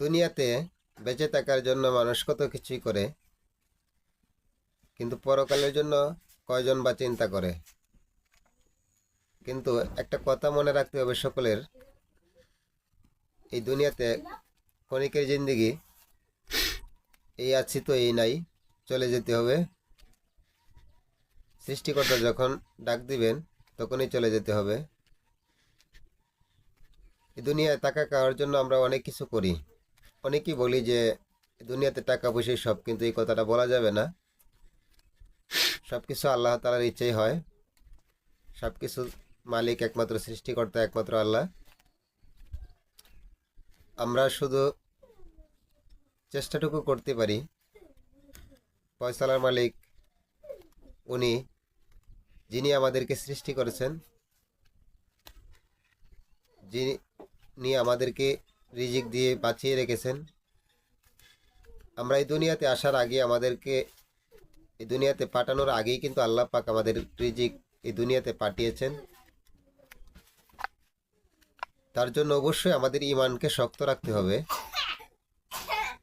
দুনিয়াতে বেঁচে থাকার জন্য মানুষ কত কিছুই করে, কিন্তু পরকালের জন্য কয়জন বা চিন্তা করে? কিন্তু একটা কথা মনে রাখতে হবে সকলের, এই দুনিয়াতে ক্ষণিকের জিন্দিগি, এই আছি তো এই নাই, চলে যেতে হবে। সৃষ্টিকর্তা যখন ডাক দিবেন, তখনই চলে যেতে হবে। এই দুনিয়ায় টাকা খাওয়ার জন্য আমরা অনেক কিছু করি। অনেকেই বলি যে, দুনিয়াতে টাকা পয়সাই সব, কিন্তু এই কথাটা বলা যাবে না। সব কিছু আল্লাহ তালার ইচ্ছেই হয়। সব কিছু মালিক একমাত্র সৃষ্টিকর্তা, একমাত্র আল্লাহ। আমরা শুধু চেষ্টাটুকু করতে পারি। পয়সালার মালিক, উনি, যিনি আমাদেরকে সৃষ্টি করেছেন, যিনি আমাদেরকে রিজিক দিয়ে বাঁচিয়ে রেখেছেন। আমরা এই দুনিয়াতে আসার আগে আমাদেরকে, এই দুনিয়াতে পাঠানোর আগেই কিন্তু আল্লাহ পাক আমাদের রিজিক এই দুনিয়াতে পাঠিয়েছেন। তার জন্য অবশ্যই আমাদের ইমানকে শক্ত রাখতে হবে।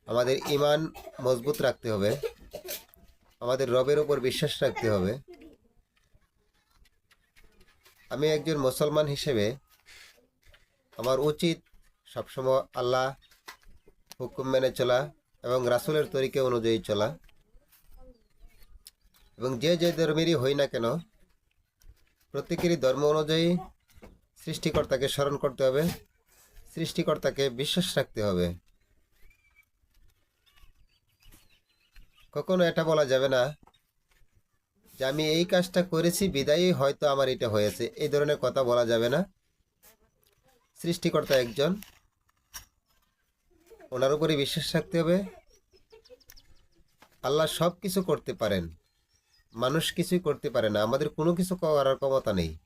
আমাদের ইমান মজবুত রাখতে হবে। আমাদের রবের উপর বিশ্বাস রাখতে হবে। আমি একজন মুসলমান হিসেবে আমার উচিত সবসময় আল্লাহ হুকুম মেনে চলা এবং রাসুলের তরিকে অনুযায়ী চলা। এবং যে যে ধর্মেরই হই না কেন, প্রত্যেকেরই ধর্ম অনুযায়ী সৃষ্টিকর্তাকে স্মরণ করতে হবে, সৃষ্টিকর্তাকে বিশ্বাস রাখতে হবে। কখনো এটা বলা যাবে না যে আমি এই কাজটা করেছি, বিদায়ী হয়তো আমার এটা হয়েছে, এই ধরনের কথা বলা যাবে না। সৃষ্টিকর্তা একজন ওনার উপরে বিশ্বাস রাখতে হবে। আল্লাহ সব কিছু করতে পারেন। মানুষ কিছুই করতে পারে না। আমাদের কোনো কিছু করার ক্ষমতা নেই।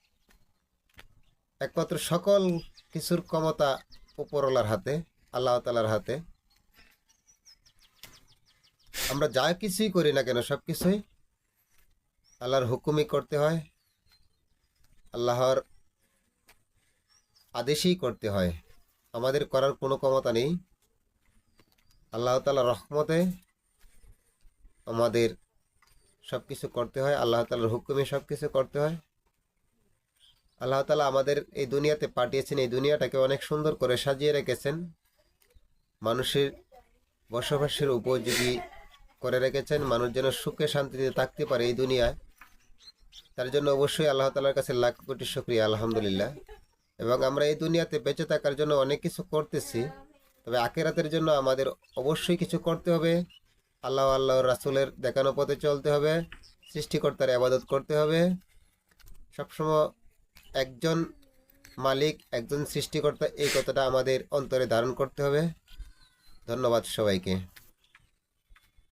একমাত্র সকল কিছুর ক্ষমতা উপরওয়ালার হাতে, আল্লাহ তালার হাতে। আমরা যা কিছুই করি না কেন, সব কিছুই আল্লাহর হুকুমই করতে হয়। আল্লাহর আদেশেই করতে হয়। আমাদের করার কোনো ক্ষমতা নেই। আল্লাহ তালা রহমতে আমাদের সব কিছু করতে হয়, আল্লাহ তালার হুকুমে সব কিছু করতে হয়। আল্লাহ তালা আমাদের এই দুনিয়াতে পাঠিয়েছেন, এই দুনিয়াটাকে অনেক সুন্দর করে সাজিয়ে রেখেছেন। মানুষের বসবাসের উপযোগী করে রেখেছেন, মানুষ যেন সুখে শান্তিতে থাকতে পারে এই দুনিয়ায়। তার জন্য অবশ্যই আল্লাহ তালার কাছে লাখ কোটি শুক্রিয়া, আলহামদুলিল্লাহ। এবং আমরা এই দুনিয়াতে বেঁচে থাকার জন্য অনেক কিছু করতেছি। তবে আখেরাতের জন্য আমাদের অবশ্যই কিছু করতে হবে। আল্লাহ আল্লাহ রাসুলের দেখানো পথে চলতে হবে, সৃষ্টিকর্তার আবাদত করতে হবে। সবসময় একজন মালিক, একজন সৃষ্টিকর্তা এই কথাটা আমাদের অন্তরে ধারণ করতে হবে। ধন্যবাদ সবাইকে।